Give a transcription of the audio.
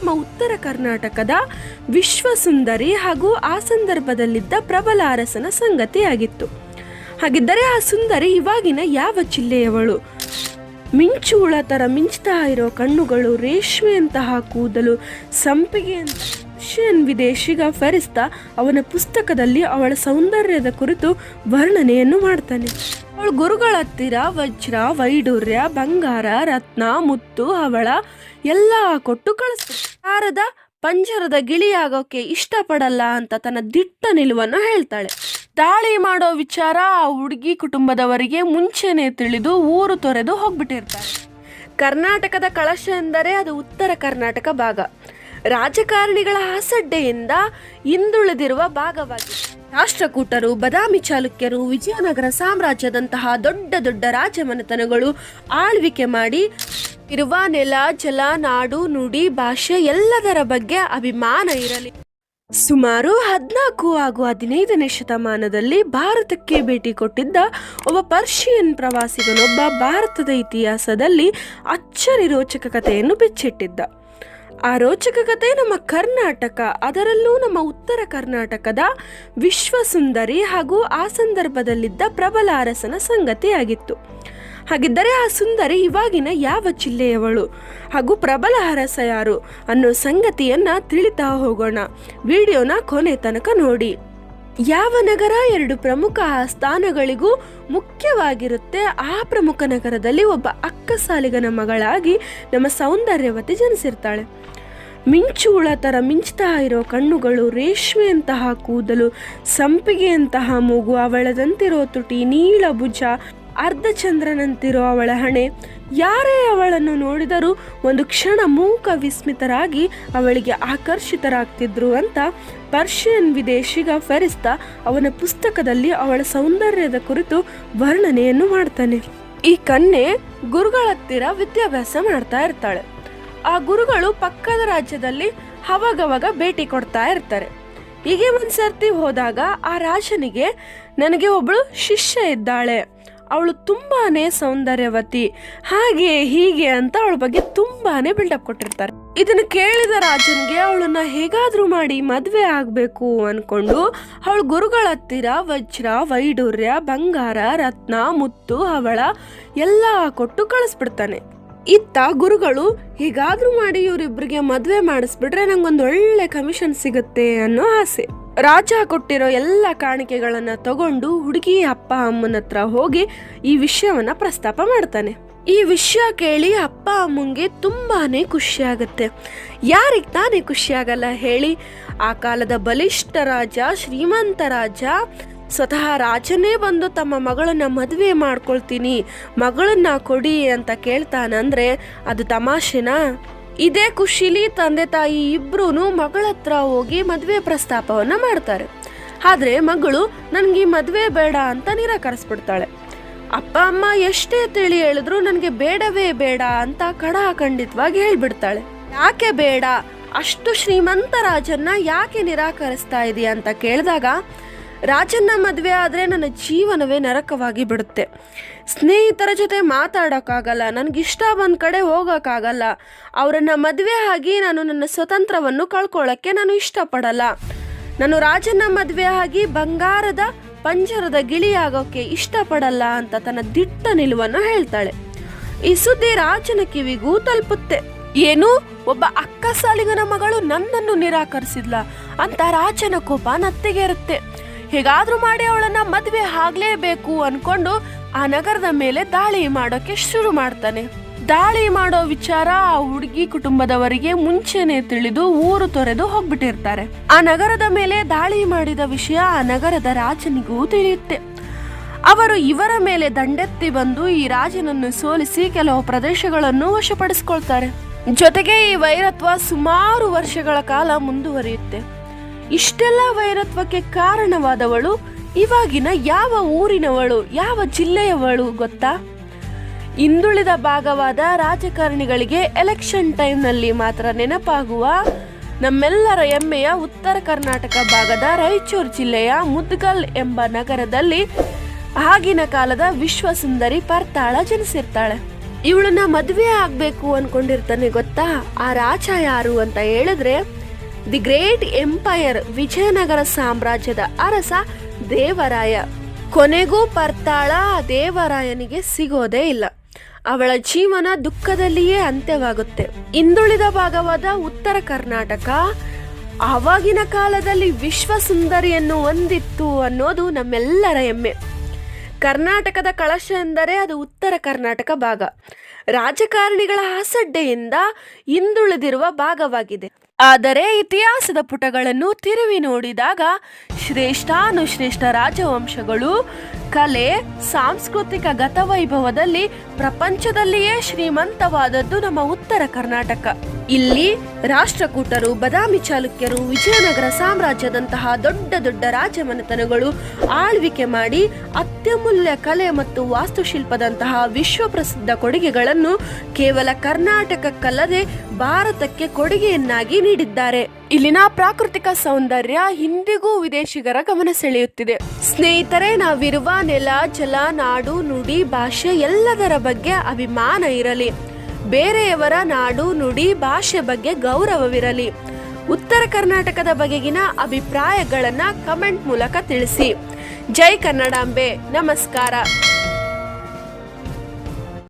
ನಮ್ಮ ಉತ್ತರ ಕರ್ನಾಟಕದ ವಿಶ್ವಸುಂದರಿ ಹಾಗೂ ಆ ಸಂದರ್ಭದಲ್ಲಿದ್ದ ಪ್ರಬಲ ಅರಸನ ಸಂಗತಿಯಾಗಿತ್ತು. ಹಾಗಿದ್ದರೆ ಆ ಸುಂದರಿ ಇವಾಗಿನ ಯಾವ ಜಿಲ್ಲೆಯವಳು? ಮಿಂಚು ಹುಳ ಥರ ಮಿಂಚ್ತಾ ಇರೋ ಕಣ್ಣುಗಳು ರೇಷ್ಮೆಯಂತಹ ಕೂದಲು ಸಂಪಿಗೆ ವಿದೇಶಿಗ ಫರಿಸ್ತಾ ಅವನ ಪುಸ್ತಕದಲ್ಲಿ ಅವಳ ಸೌಂದರ್ಯದ ಕುರಿತು ವರ್ಣನೆಯನ್ನು ಮಾಡ್ತಾನೆ. ಅವಳು ಗುರುಗಳ ಹತ್ತಿರ ವಜ್ರ ವೈಡೂರ್ಯ ಬಂಗಾರ, ರತ್ನ, ಮುತ್ತು, ಅವಳ ಎಲ್ಲ ಕೊಟ್ಟು ಕಳಿಸ್ತಾಳೆ. ಶಾರದ ಪಂಜರದ ಗಿಳಿಯಾಗೋಕೆ ಇಷ್ಟಪಡಲ್ಲ ಅಂತ ತನ್ನ ದಿಟ್ಟ ನಿಲುವನ್ನು ಹೇಳ್ತಾಳೆ. ದಾಳಿ ಮಾಡೋ ವಿಚಾರ ಆ ಹುಡುಗಿ ಕುಟುಂಬದವರಿಗೆ ಮುಂಚೆನೆ ತಿಳಿದು ಊರು ತೊರೆದು ಹೋಗ್ಬಿಟ್ಟಿರ್ತಾರೆ ಕರ್ನಾಟಕದ ಕಳಶ ಎಂದರೆ ಅದು ಉತ್ತರ ಕರ್ನಾಟಕ ಭಾಗ. ರಾಜಕಾರಣಿಗಳ ಆಸಡ್ಡೆಯಿಂದ ಹಿಂದುಳಿದಿರುವ ಭಾಗವಾಗಿದೆ. ರಾಷ್ಟ್ರಕೂಟರು, ಬದಾಮಿ ಚಾಲುಕ್ಯರು, ವಿಜಯನಗರ ಸಾಮ್ರಾಜ್ಯದಂತಹ ದೊಡ್ಡ ದೊಡ್ಡ ರಾಜಮನೆತನಗಳು ಆಳ್ವಿಕೆ ಮಾಡಿ ಇರುವ ನೆಲ, ಜಲ, ನಾಡು, ನುಡಿ, ಭಾಷೆ ಎಲ್ಲದರ ಬಗ್ಗೆ ಅಭಿಮಾನ ಇರಲಿ. ಸುಮಾರು ಹದಿನಾಲ್ಕು ಹಾಗೂ ಹದಿನೈದನೇ ಶತಮಾನದಲ್ಲಿ ಭಾರತಕ್ಕೆ ಭೇಟಿ ಕೊಟ್ಟಿದ್ದ ಒಬ್ಬ ಪರ್ಷಿಯನ್ ಪ್ರವಾಸಿಗನೊಬ್ಬ ಭಾರತದ ಇತಿಹಾಸದಲ್ಲಿ ಅಚ್ಚರಿ ರೋಚಕ ಕಥೆಯನ್ನು ಬಿಚ್ಚಿಟ್ಟಿದ್ದ. ಆ ರೋಚಕ ಕಥೆ ನಮ್ಮ ಕರ್ನಾಟಕ, ಅದರಲ್ಲೂ ನಮ್ಮ ಉತ್ತರ ಕರ್ನಾಟಕದ ವಿಶ್ವಸುಂದರಿ ಹಾಗೂ ಆ ಸಂದರ್ಭದಲ್ಲಿದ್ದ ಪ್ರಬಲ ಅರಸನ ಸಂಗತಿಯಾಗಿತ್ತು. ಹಾಗಿದ್ದರೆ ಆ ಸುಂದರಿ ಇವಾಗಿನ ಯಾವ ಜಿಲ್ಲೆಯವಳು ಹಾಗೂ ಪ್ರಬಲ ಹರಸ ಯಾರು? ಅನ್ನೋ ಸಂಗತಿಯನ್ನ ತಿಳಿತಾ ಹೋಗೋಣ. ವಿಡಿಯೋನ ಕೊನೆ ತನಕ ನೋಡಿ. ಯಾವ ನಗರ? ಎರಡು ಪ್ರಮುಖ ಸ್ಥಾನಗಳಿಗೂ ಮುಖ್ಯವಾಗಿರುತ್ತೆ. ಆ ಪ್ರಮುಖ ನಗರದಲ್ಲಿ ಒಬ್ಬ ಅಕ್ಕ ಸಾಲಿಗನ ಮಗಳಾಗಿ ನಮ್ಮ ಸೌಂದರ್ಯವತಿ ಜನಿಸಿರ್ತಾಳೆ. ಮಿಂಚುಳ ಥರ ಮಿಂಚ್ತಾ ಇರೋ ಕಣ್ಣುಗಳು ರೇಷ್ಮೆಯಂತಹ ಕೂದಲು, ಸಂಪಿಗೆಯಂತಹ ಮೂಗು, ಅವಳದಂತಿರೋ ತುಟಿ ನೀಳ ಭುಜ ಅರ್ಧಚಂದ್ರನಂತಿರೋ ಅವಳ ಹಣೆ. ಯಾರೇ ಅವಳನ್ನು ನೋಡಿದರೂ ಒಂದು ಕ್ಷಣ ಮೂಕ ವಿಸ್ಮಿತರಾಗಿ ಅವಳಿಗೆ ಆಕರ್ಷಿತರಾಗ್ತಿದ್ರು ಅಂತ ಪರ್ಷಿಯನ್ ವಿದೇಶಿಗ ಫೆರಿಸ್ತ ಅವನ ಪುಸ್ತಕದಲ್ಲಿ ಅವಳ ಸೌಂದರ್ಯದ ಕುರಿತು ವರ್ಣನೆಯನ್ನು ಮಾಡ್ತಾನೆ. ಈ ಕನ್ಯೆ ಗುರುಗಳ ಹತ್ತಿರ ವಿದ್ಯಾಭ್ಯಾಸ ಮಾಡ್ತಾ ಇರ್ತಾಳೆ. ಆ ಗುರುಗಳು ಪಕ್ಕದ ರಾಜ್ಯದಲ್ಲಿ ಅವಾಗವಾಗ ಭೇಟಿ ಕೊಡ್ತಾ ಇರ್ತಾರೆ. ಹೀಗೆ ಒಂದ್ಸರ್ತಿ ಹೋದಾಗ ಆ ರಾಜನಿಗೆ, ನನಗೆ ಒಬ್ಬಳು ಶಿಷ್ಯ ಇದ್ದಾಳೆ. ಅವಳು ತುಂಬಾನೇ ಸೌಂದರ್ಯವತಿ. ಹಾಗೆ ಹೀಗೆ ಅಂತ ಅವಳ ಬಗ್ಗೆ ತುಂಬಾನೇ ಬಿಲ್ಡಪ್ ಕೊಟ್ಟಿರ್ತಾರೆ. ಇದನ್ನ ಕೇಳಿದ ರಾಜನ್ಗೆ ಅವಳನ್ನ ಹೇಗಾದ್ರೂ ಮಾಡಿ ಮದ್ವೆ ಆಗ್ಬೇಕು ಅನ್ಕೊಂಡು ಅವಳು ಗುರುಗಳ ಹತ್ತಿರ ವಜ್ರ ವೈಡೂರ್ಯ ಬಂಗಾರ, ರತ್ನ, ಮುತ್ತು ಅವಳ ಎಲ್ಲ ಕೊಟ್ಟು ಕಳಿಸ್ಬಿಡ್ತಾನೆ. ಇತ್ತ ಗುರುಗಳು ಹೀಗಾದ್ರೂ ಮಾಡಿ ಇವರಿಬ್ಬರಿಗೆ ಮದ್ವೆ ಮಾಡಿಸ್ಬಿಟ್ರೆ ನಂಗೊಂದು ಒಳ್ಳೆ ಕಮಿಷನ್ ಸಿಗುತ್ತೆ ಅನ್ನೋ ಆಸೆ. ರಾಜ ಕೊಟ್ಟಿರೋ ಎಲ್ಲ ಕಾಣಿಕೆಗಳನ್ನು ತಗೊಂಡು ಹುಡುಗಿ ಅಪ್ಪ ಅಮ್ಮನ ಹತ್ರ ಹೋಗಿ ಈ ವಿಷಯವನ್ನ ಪ್ರಸ್ತಾಪ ಮಾಡ್ತಾನೆ. ಈ ವಿಷಯ ಕೇಳಿ ಅಪ್ಪ ಅಮ್ಮಂಗೆ ತುಂಬಾನೇ ಖುಷಿ ಆಗುತ್ತೆ. ಯಾರಿಗೆ ತಾನೇ ಖುಷಿ ಆಗಲ್ಲ ಹೇಳಿ, ಆ ಕಾಲದ ಬಲಿಷ್ಠ ರಾಜ, ಶ್ರೀಮಂತ ರಾಜ ಸ್ವತಃ ರಾಜನೇ ಬಂದು ತಮ್ಮ ಮಗಳನ್ನ ಮದುವೆ ಮಾಡ್ಕೊಳ್ತೀನಿ, ಮಗಳನ್ನ ಕೊಡಿ ಅಂತ ಕೇಳ್ತಾನಂದ್ರೆ ಅದು ತಮಾಷೆನಾ? ಇದೇ ಖುಷಿಲಿ ತಂದೆ ತಾಯಿ ಇಬ್ರು ಮಗಳ ಹತ್ರ ಹೋಗಿ ಮದುವೆ ಪ್ರಸ್ತಾಪವನ್ನ ಮಾಡ್ತಾರೆ. ಆದ್ರೆ ಮಗಳು ನನಗೆ ಮದುವೆ ಬೇಡ ಅಂತ ನಿರಾಕರಿಸ್ಬಿಡ್ತಾಳೆ. ಅಪ್ಪ, ಅಮ್ಮ ಎಷ್ಟೇ ತಿಳಿ ಹೇಳಿದ್ರು ನನಗೆ ಬೇಡವೇ ಬೇಡ ಅಂತ ಕಡಾಖಂಡಿತವಾಗಿ ಹೇಳ್ಬಿಡ್ತಾಳೆ. ಯಾಕೆ ಬೇಡ? ಅಷ್ಟು ಶ್ರೀಮಂತ ರಾಜನ್ನ ಯಾಕೆ ನಿರಾಕರಿಸ್ತಾ ಇದೀಯ ಅಂತ ಕೇಳಿದಾಗ ರಾಜನ್ನ ಮದುವೆ ಆದರೆ ನನ್ನ ಜೀವನವೇ ನರಕವಾಗಿ ಬಿಡುತ್ತೆ. ಸ್ನೇಹಿತರ ಜೊತೆ ಮಾತಾಡೋಕ್ಕಾಗಲ್ಲ, ನನಗಿಷ್ಟ ಬಂದ ಕಡೆ ಹೋಗೋಕ್ಕಾಗಲ್ಲ. ಅವರನ್ನು ಮದುವೆ ಆಗಿ ನಾನು ನನ್ನ ಸ್ವತಂತ್ರವನ್ನು ಕಳ್ಕೊಳ್ಳೋಕ್ಕೆ ನಾನು ಇಷ್ಟಪಡಲ್ಲ. ನಾನು ರಾಜನ ಮದುವೆ ಆಗಿ ಬಂಗಾರದ ಪಂಜರದ ಗಿಳಿಯಾಗೋಕ್ಕೆ ಇಷ್ಟಪಡಲ್ಲ ಅಂತ ತನ್ನ ದಿಟ್ಟ ನಿಲುವನ್ನು ಹೇಳ್ತಾಳೆ. ಈ ಸುದ್ದಿ ರಾಜನ ಕಿವಿಗೂ ತಲುಪುತ್ತೆ. ಏನು? ಒಬ್ಬ ಅಕ್ಕ ಸಾಲಿಗನ ಮಗಳು ನನ್ನನ್ನು ನಿರಾಕರಿಸಿದ್ಲ ಅಂತ ರಾಜನ ಕೋಪ ನತ್ತೆಗೇರುತ್ತೆ. ಹೇಗಾದ್ರೂ ಮಾಡಿ ಅವಳನ್ನ ಮದುವೆ ಆಗ್ಲೇಬೇಕು ಅನ್ಕೊಂಡು ಆ ನಗರದ ಮೇಲೆ ದಾಳಿ ಮಾಡೋಕೆ ಶುರು ಮಾಡ್ತಾನೆ. ದಾಳಿ ಮಾಡೋ ವಿಚಾರ ಆ ಹುಡುಗಿ ಕುಟುಂಬದವರಿಗೆ ಮುಂಚೆನೆ ತಿಳಿದು ಊರು ತೊರೆದು ಹೋಗ್ಬಿಟ್ಟಿರ್ತಾರೆ. ಆ ನಗರದ ಮೇಲೆ ದಾಳಿ ಮಾಡಿದ ವಿಷಯ ಆ ನಗರದ ರಾಜನಿಗೂ ತಿಳಿಯುತ್ತೆ. ಅವರು ಇವರ ಮೇಲೆ ದಂಡೆತ್ತಿ ಬಂದು ಈ ರಾಜನನ್ನು ಸೋಲಿಸಿ ಕೆಲವು ಪ್ರದೇಶಗಳನ್ನು ವಶಪಡಿಸಿಕೊಳ್ತಾರೆ. ಜೊತೆಗೆ ಈ ವೈರತ್ವ ಸುಮಾರು ವರ್ಷಗಳ ಕಾಲ ಮುಂದುವರಿಯುತ್ತೆ. ಇಷ್ಟೆಲ್ಲ ವೈರತ್ವಕ್ಕೆ ಕಾರಣವಾದವಳು, ಇವಾಗಿನ ಯಾವ ಊರಿನವಳು, ಯಾವ ಜಿಲ್ಲೆಯವಳು ಗೊತ್ತಾ? ಹಿಂದುಳಿದ ಭಾಗವಾದ ರಾಜಕಾರಣಿಗಳಿಗೆ ಎಲೆಕ್ಷನ್ ಟೈಮ್ನಲ್ಲಿ ಮಾತ್ರ ನೆನಪಾಗುವ ನಮ್ಮೆಲ್ಲರ ಹೆಮ್ಮೆಯ ಉತ್ತರ ಕರ್ನಾಟಕ ಭಾಗದ ರಾಯಚೂರು ಜಿಲ್ಲೆಯ ಮುದ್ಗಲ್ ಎಂಬ ನಗರದಲ್ಲಿ ಆಗಿನ ಕಾಲದ ವಿಶ್ವಸುಂದರಿ ಪರ್ತಾಳ ಜನಿಸಿರ್ತಾಳೆ. ಇವಳನ್ನ ಮದುವೆ ಆಗ್ಬೇಕು ಅನ್ಕೊಂಡಿರ್ತಾನೆ ಗೊತ್ತಾ? ಆ ರಾಜ ಯಾರು ಅಂತ ಹೇಳಿದ್ರೆ ದಿ ಗ್ರೇಟ್ ಎಂಪೈರ್ ವಿಜಯನಗರ ಸಾಮ್ರಾಜ್ಯದ ಅರಸ ದೇವರಾಯ. ಕೊನೆಗೂ ಪರ್ತಾಳ ದೇವರಾಯನಿಗೆ ಸಿಗೋದೇ ಇಲ್ಲ. ಅವಳ ಜೀವನ ದುಃಖದಲ್ಲಿಯೇ ಅಂತ್ಯವಾಗುತ್ತೆ. ಹಿಂದುಳಿದ ಭಾಗವಾದ ಉತ್ತರ ಕರ್ನಾಟಕ, ಆವಾಗಿನ ಕಾಲದಲ್ಲಿ ವಿಶ್ವ ಸುಂದರಿಯನ್ನು ಹೊಂದಿತ್ತು ಅನ್ನೋದು ನಮ್ಮೆಲ್ಲರ ಹೆಮ್ಮೆ. ಕರ್ನಾಟಕದ ಕಳಶ ಎಂದರೆ ಅದು ಉತ್ತರ ಕರ್ನಾಟಕ ಭಾಗ. ರಾಜಕಾರಣಿಗಳ ಆಸಡ್ಡೆಯಿಂದ ಹಿಂದುಳಿದಿರುವ ಭಾಗವಾಗಿದೆ. ಆದರೆ ಇತಿಹಾಸದ ಪುಟಗಳನ್ನು ತಿರುವಿ ನೋಡಿದಾಗ ಶ್ರೇಷ್ಠಾನುಶ್ರೇಷ್ಠ ರಾಜವಂಶಗಳು, ಕಲೆ, ಸಾಂಸ್ಕೃತಿಕ ಗತವೈಭವದಲ್ಲಿ ಪ್ರಪಂಚದಲ್ಲಿಯೇ ಶ್ರೀಮಂತವಾದದ್ದು ನಮ್ಮ ಉತ್ತರ ಕರ್ನಾಟಕ. ಇಲ್ಲಿ ರಾಷ್ಟ್ರಕೂಟರು, ಬದಾಮಿ ಚಾಲುಕ್ಯರು, ವಿಜಯನಗರ ಸಾಮ್ರಾಜ್ಯದಂತಹ ದೊಡ್ಡ ದೊಡ್ಡ ರಾಜಮನೆತನಗಳು ಆಳ್ವಿಕೆ ಮಾಡಿ ಅತ್ಯಮೂಲ್ಯ ಕಲೆ ಮತ್ತು ವಾಸ್ತುಶಿಲ್ಪದಂತಹ ವಿಶ್ವಪ್ರಸಿದ್ಧ ಕೊಡುಗೆಗಳನ್ನು ಕೇವಲ ಕರ್ನಾಟಕಕ್ಕಲ್ಲದೆ ಭಾರತಕ್ಕೆ ಕೊಡುಗೆಯನ್ನಾಗಿ ನೀಡಿದ್ದಾರೆ. ಇಲ್ಲಿನ ಪ್ರಾಕೃತಿಕ ಸೌಂದರ್ಯ ಇಂದಿಗೂ ವಿದೇಶಿಗರ ಗಮನ ಸೆಳೆಯುತ್ತಿದೆ. ಸ್ನೇಹಿತರೆ, ನಾವಿರುವ ನೆಲ, ಜಲ, ನಾಡು, ನುಡಿ, ಭಾಷೆ ಎಲ್ಲದರ ಬಗ್ಗೆ ಅಭಿಮಾನ ಇರಲಿ. ಬೇರೆಯವರ ನಾಡು, ನುಡಿ, ಭಾಷೆ ಬಗ್ಗೆ ಗೌರವವಿರಲಿ. ಉತ್ತರ ಕರ್ನಾಟಕದ ಬಗೆಗಿನ ಅಭಿಪ್ರಾಯಗಳನ್ನು ಕಮೆಂಟ್ ಮೂಲಕ ತಿಳಿಸಿ. ಜೈ ಕನ್ನಡಾಂಬೆ, ನಮಸ್ಕಾರ.